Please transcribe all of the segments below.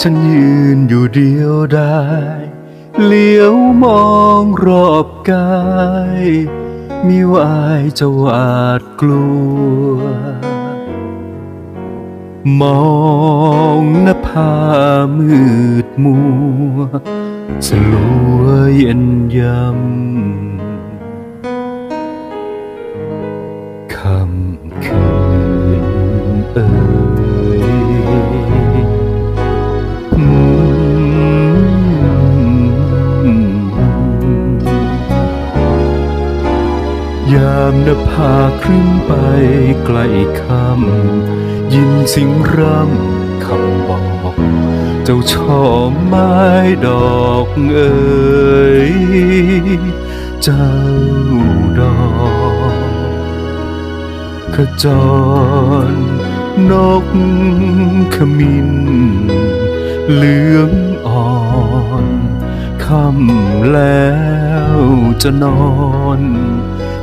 ฉันยืนอยู่เดียวได้เลี้ยวมองรอบกายมีวายจะหวาดกลัว มองน้าผามืดมัวสลัวเย็นยำ นภาครึ่งไปไกลคำยินสิงร่ำคำบอก เจ้าช่อไม้ดอกเอ๋ยเจ้าดอกขจรนกขมินเหลืองอ่อนค่ำแล้วจะนอน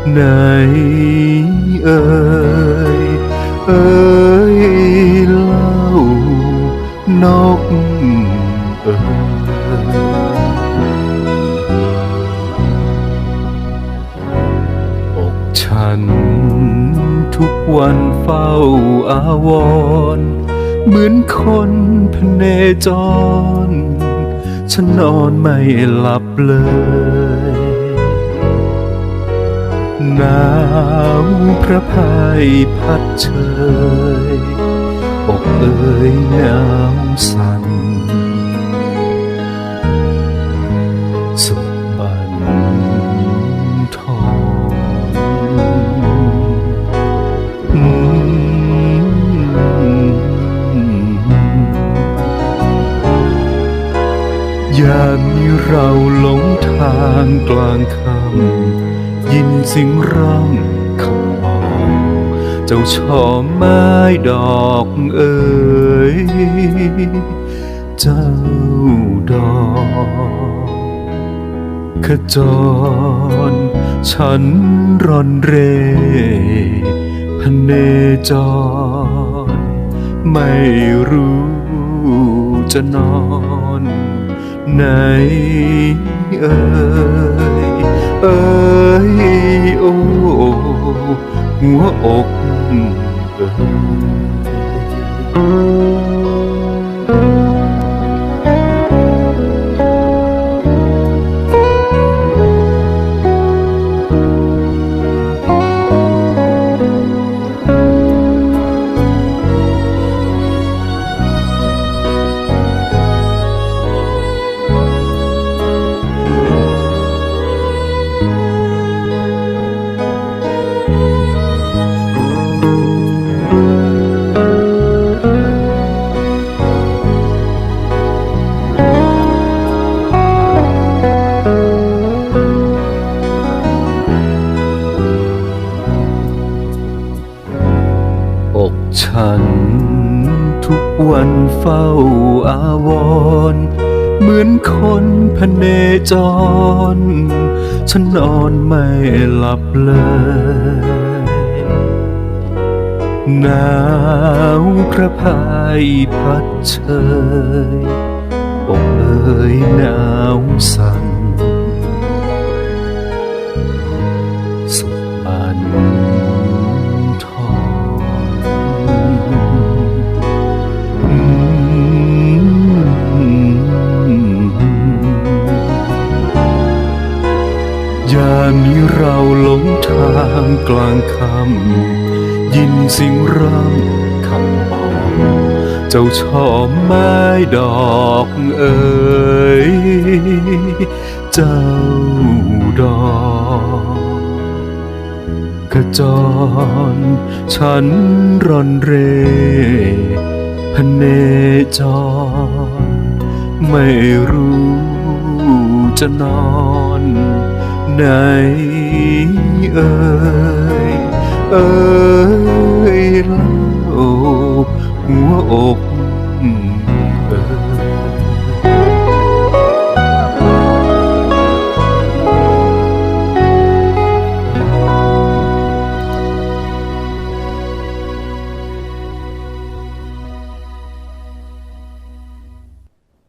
ไหนเอ่ยเอ่ยเล่านกเอ่ยอกฉันทุกวันเฝ้าอาวร เหมือนคนพเนจร ฉันนอนไม่หลับเลย หนาวพระพายพัดเชยอกเอ่ยหนาวสั่นสุบันทอนอืมยามนี้เราหลงทางกลางคำ เสิงร่ำคำบอกเจ้าช่อไม้ดอกเอ๋ยเจ้าดอกขจร ฉันร่อนเร่พเนจร ไม่รู้จะนอน ไหนเอ่ย เอ้ยโอ้หัวอกเอ้ย วันเฝ้าอาวร เหมือนคนพเนจร ฉันนอนไม่หลับเลย หนาวพระพายพัดเชยอกเอ่ยหนาวสั่นสุดบัน นี้เราหลงทางกลางคำยินสิ่งร่ำคำบอกเจ้าช่อไม้ดอกเอ๋ยเจ้าดอกขจร ฉันร่อนเร่พเนจร ไม่รู้ จะนอนไหนเอ่ยเอ่ยเล่าหัวอก